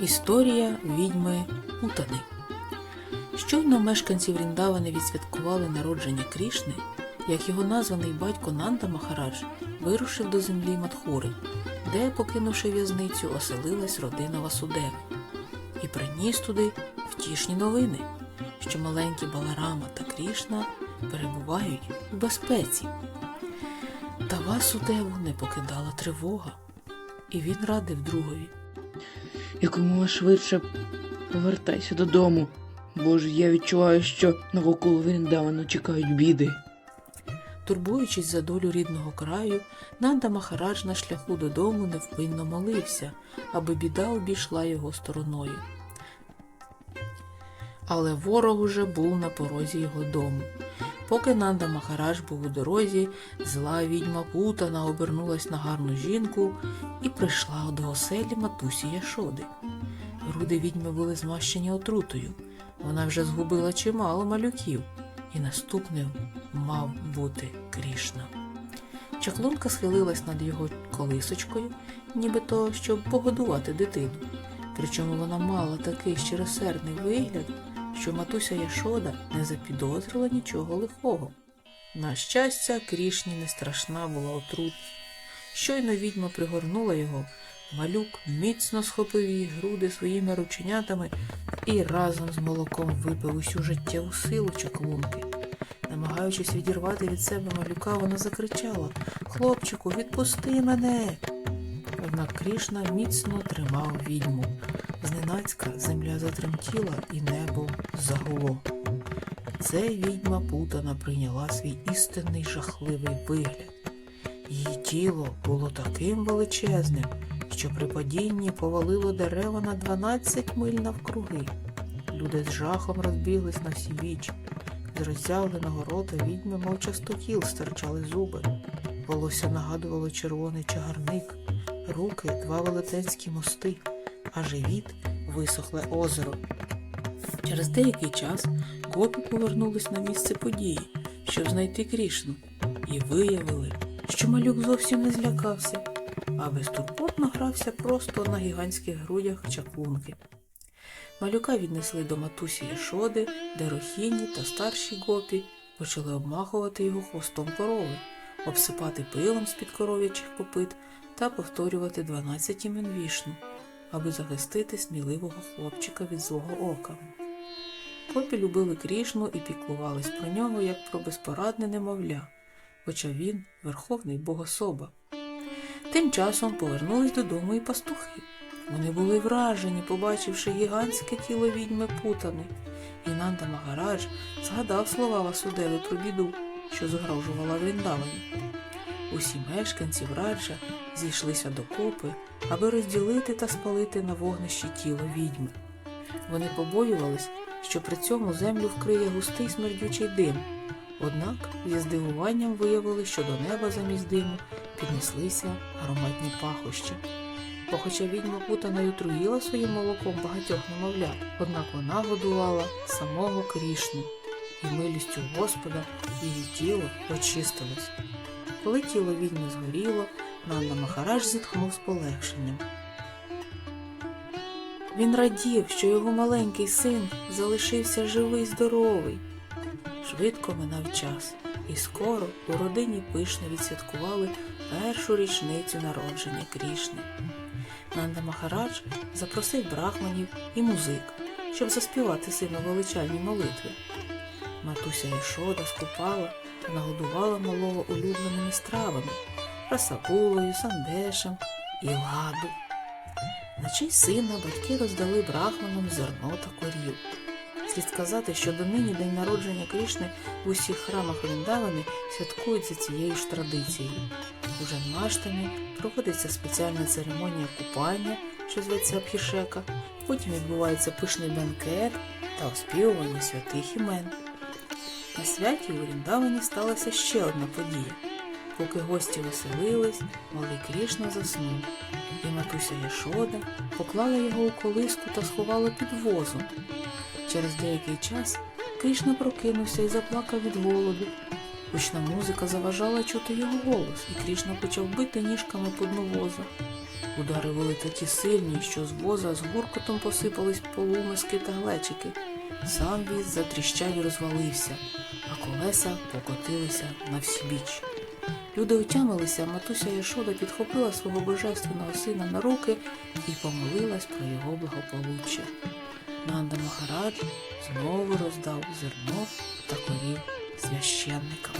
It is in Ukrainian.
Історія відьми Путани. Щойно мешканці Вріндавани відсвяткували народження Крішни, як його названий батько Нанда Махарадж вирушив до землі Мадхури, де, покинувши в'язницю, оселилась родина Васудеви, і приніс туди втішні новини, що маленькі Баларама та Крішна перебувають у безпеці. Та Васудеву не покидала тривога, і він радив другові. Якомога швидше повертайся додому, бо ж я відчуваю, що навколо Вріндавана чекають біди. Турбуючись за долю рідного краю, Нанда Махарадж на шляху додому невпинно молився, аби біда обійшла його стороною. Але ворог уже був на порозі його дому. Поки Нанда Махарадж був у дорозі, зла відьма Путана обернулась на гарну жінку і прийшла до оселі матусі Яшоди. Груди відьми були змащені отрутою. Вона вже згубила чимало малюків, і наступним мав бути Крішна. Чаклунка схилилась над його колисочкою, нібито щоб погодувати дитину. Причому вона мала такий щиросердний вигляд, що матуся Яшода не запідозрила нічого лихого. На щастя, Крішні не страшна була отрут. Щойно відьма пригорнула його, малюк міцно схопив її груди своїми рученятами і разом з молоком випив усю життєву силу чаклунки. Намагаючись відірвати від себе малюка, вона закричала Хлопчику, відпусти мене. Однак Крішна міцно тримав відьму. Зненацька земля затремтіла і небо загуло. Це відьма путана прийняла свій істинний жахливий вигляд. Її тіло було таким величезним, що при падінні повалило дерева на 12 миль навкруги. Люди з жахом розбіглись на всі біч. З роззявленого рота відьми мов частотіл стирчали зуби. Волосся нагадувало червоний чагарник, руки два велетенські мости, а живіт висохле озеро. Через деякий час гопі повернулись на місце події, щоб знайти Крішну, і виявили, що малюк зовсім не злякався, а безтурботно грався просто на гігантських грудях чаклунки. Малюка віднесли до матусі Єшоди, де рохіні та старші гопі почали обмахувати його хвостом корови, обсипати пилом з-під коров'ячих попит та повторювати 12 імен вішну, аби захистити сміливого хлопчика від злого ока. Копі любили Крішну і піклувались про нього як про безпорадне немовля, хоча він верховний богособа. Тим часом повернулись додому і пастухи. Вони були вражені, побачивши гігантське тіло відьми Путани, і Нанда Магарадж згадав слова Васудеви про біду, що загрожувала Вріндавані. Усі мешканці Враджа зійшлися докупи, аби розділити та спалити на вогнищі тіло відьми. Вони побоювались, що при цьому землю вкриє густий смердючий дим. Однак зі здивуванням виявили, що до неба замість диму піднеслися ароматні пахощі. Бо хоча відьма путаною труїла своїм молоком багатьох немовлят, однак вона годувала самого Крішну, і милістю Господа її тіло очистилось. Коли тіло відьми згоріло, Нанда Махарадж зітхнув з полегшенням. Він радів, що його маленький син залишився живий й здоровий. Швидко минав час, і скоро у родині пишно відсвяткували першу річницю народження Крішни. Нанда Махарадж запросив брахманів і музик, щоб заспівати сину величальні молитви. Матуся Єшода скупала нагодувала малого улюбленими стравами расагулою, сандешем і ладу. На честь сина батьки роздали брахманам зерно та корів. Слід сказати, що донині день народження Крішни в усіх храмах Вріндавани святкують за цією ж традицією. У Жанмаштамі проводиться спеціальна церемонія купання, що зветься Абхішека, потім відбувається пишний бенкет та оспівування святих імен. На святі у Вріндавані сталася ще одна подія. Поки гості веселились, малий Крішна заснув, і матуся Яшода поклала його у колиску та сховала під возом. Через деякий час Крішна прокинувся і заплакав від голоду. Гучна музика заважала чути його голос, і Крішна почав бити ніжками по дну воза. Удари були такі сильні, що з воза з гуркотом посипались полумиски та глечики. Сам віз затріщав і розвалився, а колеса покотилися на всі біч. Люди отямилися, а матуся Яшода підхопила свого божественного сина на руки і помолилась про його благополуччя. Нанда Махарадж знову роздав зерно та корів священникам.